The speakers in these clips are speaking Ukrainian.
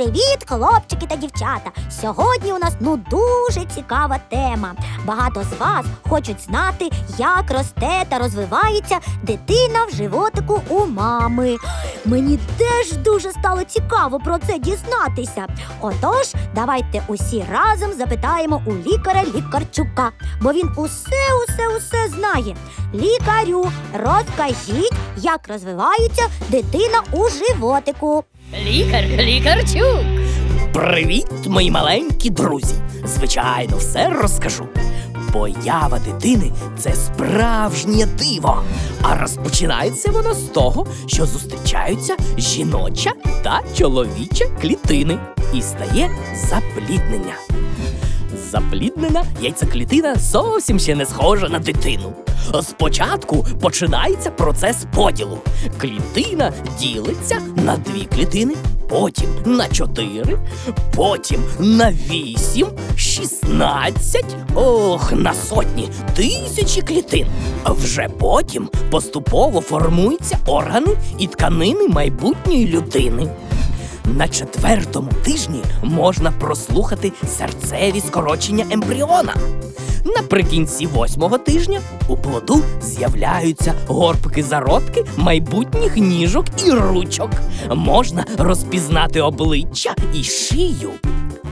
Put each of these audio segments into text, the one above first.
Привіт, хлопчики та дівчата! Сьогодні у нас ну дуже цікава тема. Багато з вас хочуть знати, як росте та розвивається дитина в животику у мами. Мені теж дуже стало цікаво про це дізнатися. Отож, давайте усі разом запитаємо у лікаря лікарчука, бо він усе, усе, усе знає. Лікарю, розкажіть, як розвивається дитина у животику. Лікар, лікарчук. Привіт, мої маленькі друзі! Звичайно, все розкажу. Поява дитини це справжнє диво. А розпочинається воно з того, що зустрічаються жіноча та чоловіча клітини і стає запліднення. Запліднена яйцеклітина зовсім ще не схожа на дитину. Спочатку починається процес поділу. Клітина ділиться на дві клітини, потім на чотири, потім на вісім, шістнадцять, ох, на сотні, тисячі клітин. Вже потім поступово формуються органи і тканини майбутньої людини. На четвертому тижні можна прослухати серцеві скорочення ембріона. Наприкінці восьмого тижня у плоду з'являються горбки зародки майбутніх ніжок і ручок. Можна розпізнати обличчя і шию.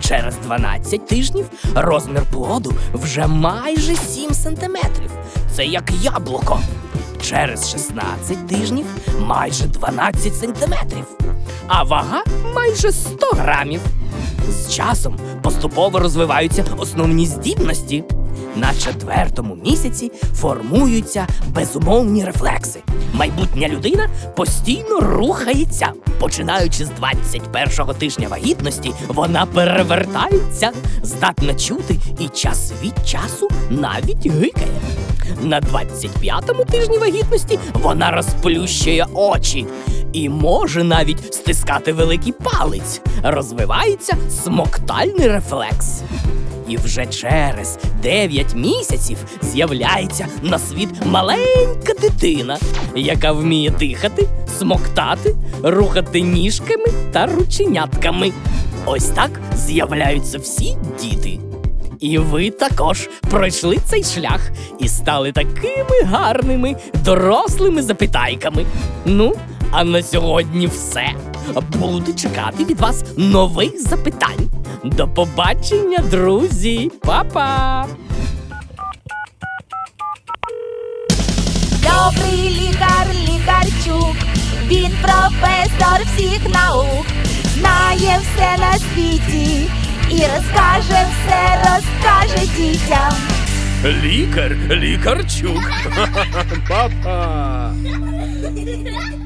Через 12 тижнів розмір плоду вже майже 7 сантиметрів. Це як яблуко. Через 16 тижнів майже 12 сантиметрів а вага майже 100 грамів. З часом поступово розвиваються основні здібності. На четвертому місяці формуються безумовні рефлекси. Майбутня людина постійно рухається. Починаючи з 21-го тижня вагітності, вона перевертається, здатна чути і час від часу навіть гикає. На 25-му тижні вагітності вона розплющує очі і може навіть стискати великий палець. Розвивається смоктальний рефлекс. І вже через 9 місяців з'являється на світ маленька дитина, яка вміє дихати, смоктати, рухати ніжками та рученятками. Ось так з'являються всі діти. І ви також пройшли цей шлях і стали такими гарними, дорослими запитайками. Ну, а на сьогодні все. Буду чекати від вас нових запитань. До побачення, друзі! Па-па! Добрий лікар, лікарчук, він професор всіх наук, знає все на світі і розкаже все, розкаже дітям. Лікар, лікарчук. Папа.